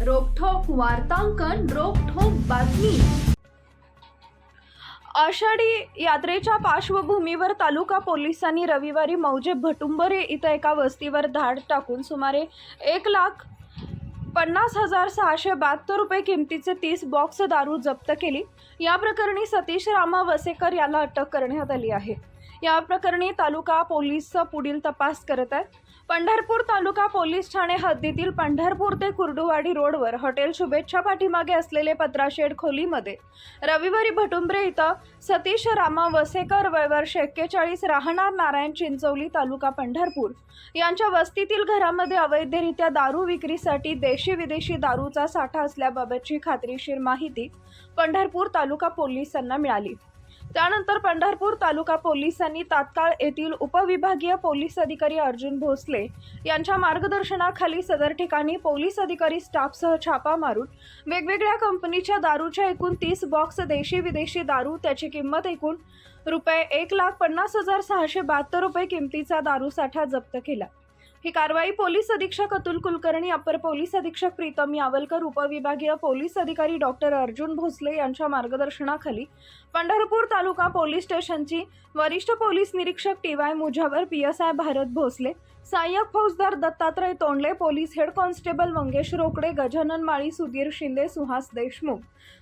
वार्तांकन रोखोक बातमी. आषाढी यात्रेच्या पार्श्वभूमीवर तालुका पोलिसांनी रविवारी मौजे भटुंबरे इथं एका वस्तीवर धाड टाकून सुमारे एक लाख पन्नास हजार सहाशे बहात्तर रुपये किमतीचे तीस बॉक्स दारू जप्त केली. या प्रकरणी सतीश रामा वसेकर याला अटक करण्यात आली आहे. या प्रकरणी तालुका पोलीस पुढील तपास करत आहेत. पंढरपूर तालुका पोलीस ठाणे हद्दीतील पंढरपूर ते कुर्डुवाडी रोडवर हॉटेल शुभेच्छा पाठीमागे असलेले पत्राशेड खोलीमध्ये रविवारी भटुंबरे इथं सतीश रामा वसेकर वयवर्ष एक्केचाळीस राहणार नारायण चिंचवली तालुका पंढरपूर यांच्या वस्तीतील घरामध्ये अवैधरित्या दारू विक्रीसाठी देशी विदेशी दारूचा साठा असल्याबाबतची खात्रीशीर माहिती पंढरपूर तालुका पोलिसांना मिळाली. त्यानंतर पंढरपूर तालुका पोलिसांनी तात्काळ येथील उपविभागीय पोलीस अधिकारी अर्जुन भोसले यांच्या मार्गदर्शनाखाली सदर ठिकाणी पोलीस अधिकारी स्टाफसह छापा मारून वेगवेगळ्या कंपनीच्या दारूच्या एकूण तीस बॉक्स देशी विदेशी दारू त्याची किंमत एकूण रुपये एक लाख पन्नास हजार सहाशे बहात्तर रुपये किमतीचा दारू साठा जप्त केला. ही कारवाई पोलीस अधीक्षक अतुल कुलकर्णी अपर पोलीस अधीक्षक प्रीतम यावलकर उपविभागीय पोलीस अधिकारी डॉक्टर अर्जुन भोसले यांच्या मार्गदर्शनाखाली पंढरपूर तालुका पोलीस स्टेशनची वरिष्ठ पोलीस निरीक्षक T Y Mujawar P S I Bharat Bhosale सहाय्यक फौजदार Dattatray Tondale police head constable Mangesh Rokade Gajanan Mali Sudhir Shinde Suhas Deshmukh.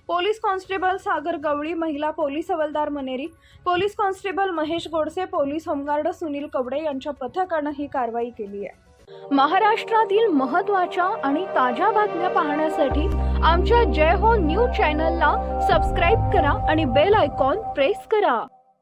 Police constable Sagar Gawali महिला पोलीस हवालदार Maneri. Police constable Mahesh Godse police home guard Sunil Kawade यांच्या पथकानं ही कारवाई केली आहे. महाराष्ट्रातील महत्त्वाच्या आणि ताज्या बातम्या पाहण्यासाठी आमच्या जय हो न्यूज चॅनलला सबस्क्राईब करा आणि बेल आयकॉन प्रेस करा.